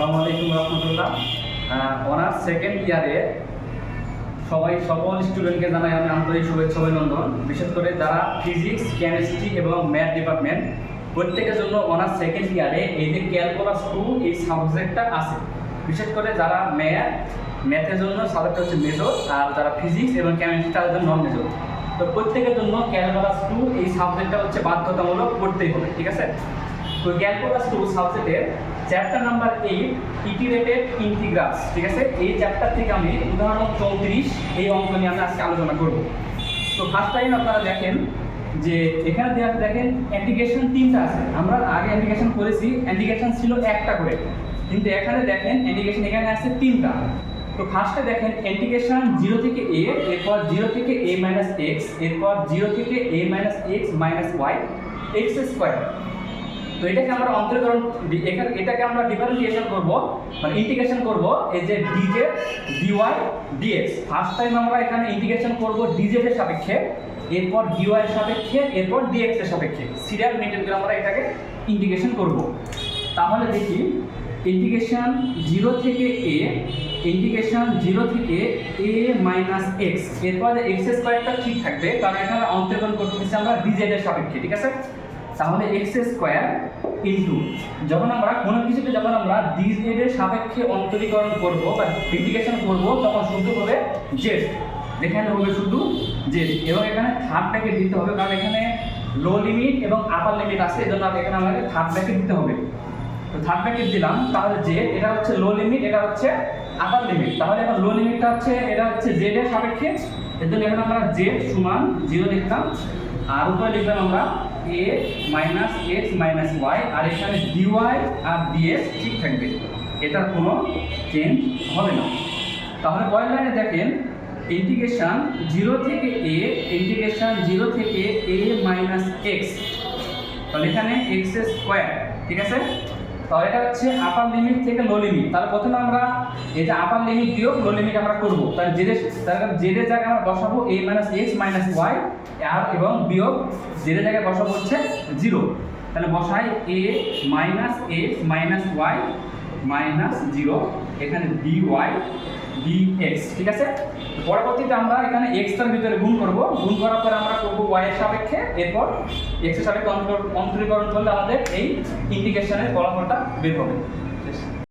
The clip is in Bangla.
আসসালামু আলাইকুম রহমতুল্লাহ। অনার্স সেকেন্ড ইয়ারে সবাই, সকল স্টুডেন্টকে জানাই আমি আন্তরিক শুভেচ্ছা অভিনন্দন। বিশেষ করে যারা ফিজিক্স কেমিস্ট্রি এবং ম্যাথ ডিপার্টমেন্ট প্রত্যেকের জন্য অনার্স সেকেন্ড ইয়ারে এই যে ক্যালকুলাস টু এই সাবজেক্টটা আছে। বিশেষ করে যারা ম্যাথ ম্যাথের জন্য সাবজেক্ট হচ্ছে মেজর আর যারা ফিজিক্স এবং কেমিস্ট্রি তাদের জন্য নন মেজর তো প্রত্যেকের জন্য ক্যালকুলাস টু এই সাবজেক্টটা হচ্ছে বাধ্যতামূলক পড়তেই হবে, ঠিক আছে? তো ক্যালকুলাস টু সাবজেক্টের chapter number eight iterated integrals ঠিক আছে? এই চ্যাপ্টার থেকে আমি উদাহরণ চৌত্রিশ এই অঙ্ক নিয়ে আমি আজকে আলোচনা করব। তো ফার্স্ট টাইম আপনারা দেখেন যে এখানে দেওয়া দেখেন অ্যান্টিগেশন তিনটা আছে। আমরা আগে অ্যান্টিগেশন করেছি অ্যান্টিগেশন ছিল একটা করে। কিন্তু এখানে দেখেন অ্যান্টিগেশন এখানে আছে তিনটা। তো ফার্স্টে দেখেন ইন্টিগ্রেশন জিরো থেকে এ এরপর জিরো থেকে এ মাইনাস এক্স এরপর জিরো থেকে a minus x minus y x square তো এটাকে আমরা অন্তরীকরণ এখানে, এটাকে আমরা ডিফারেন্সিয়েশন করব মানে ইন্টিগ্রেশন করব, এই যে DJ dy dx first time আমরা এখানে ইন্টিগ্রেশন করব ডিজেড এর সাপেক্ষে, এরপর ডিওয়াই এর সাপেক্ষে, এরপর ডিএক্স এর সাপেক্ষে। সিরিয়াল মেনটেন করে আমরা এটাকে ইন্টিগ্রেশন করব। তাহলে দেখি ইন্টিগ্রেশন জিরো থেকে এ ইন্টিগ্রেশন জিরো থেকে এ মাইনাস এক্স এরপর এক্স স্কোয়ারটা ঠিক থাকবে, কারণ এখানে অন্তর্গণ করতে হচ্ছে আমরা ডিজেড এর সাপেক্ষে, ঠিক আছে? তাহলে এক্স স্কোয়ার ইন্টু যখন আমরা কোনো কিছুকে যখন আমরা ডিজেড এর সাপেক্ষে অন্তরীকরণ করব বা ইন্টিগ্রেশন করব, তখন শুধু হবে জেড এখানে হবে শুধু জেড এবং এখানে থার্ড ব্র্যাকেট দিতে হবে, কারণ এখানে লো লিমিট এবং আপার লিমিট আছে, এজন্য এখানে আমাকে থার্ড ব্র্যাকেট দিতে হবে। তো থার্ড ব্র্যাকেট দিলাম, তাহলে জেড এটা হচ্ছে লো লিমিট এটা হচ্ছে আপার লিমিট তাহলে এখন লো লিমিটটা হচ্ছে, এটা হচ্ছে জেড এর সাপেক্ষে। এর জন্য এখানে আমরা জেড সমান জিরো লিখলাম। আর উপরে লিখলাম আমরা a minus x minus y আর এখানে ডিওয়াই আর ডিএস ঠিক থাকবে। এটার কোনো চেঞ্জ হবে না। তাহলে পরের লাইনে দেখেন ইন্টিগ্রেশন জিরো থেকে এ ইন্টিগ্রেশন জিরো থেকে এ মাইনাস এক্স তাহলে এখানে এক্স স্কোয়ার ঠিক আছে? তাহলে এটা হচ্ছে আপার লিমিট থেকে লো লিমিট তাহলে প্রথমে আমরা এই যে আপার লিমিট বিয়োগ লো লিমিট আমরা করব। তাহলে জেডের তাহলে জেডের জায়গায় আমরা বসাবো a minus x minus y আর এবং বিয়োগ জেডের জায়গায় বসাবো হচ্ছে জিরো তাহলে বসাই a minus x minus y minus zero এখানে ডি ওয়াই ডি এক্স ঠিক আছে? পরবর্তীতে আমরা এখানে এক্সটার ভিতরে গুণ করব। গুণ করার পরে আমরা করব ওয়াই এর সাপেক্ষে। এরপর এক্সের সাপেক্ষে অন্তর- অন্তরীকরণ করলে আমাদের এই ইন্টিগ্রেশনের ফলাফলটা বের হবে।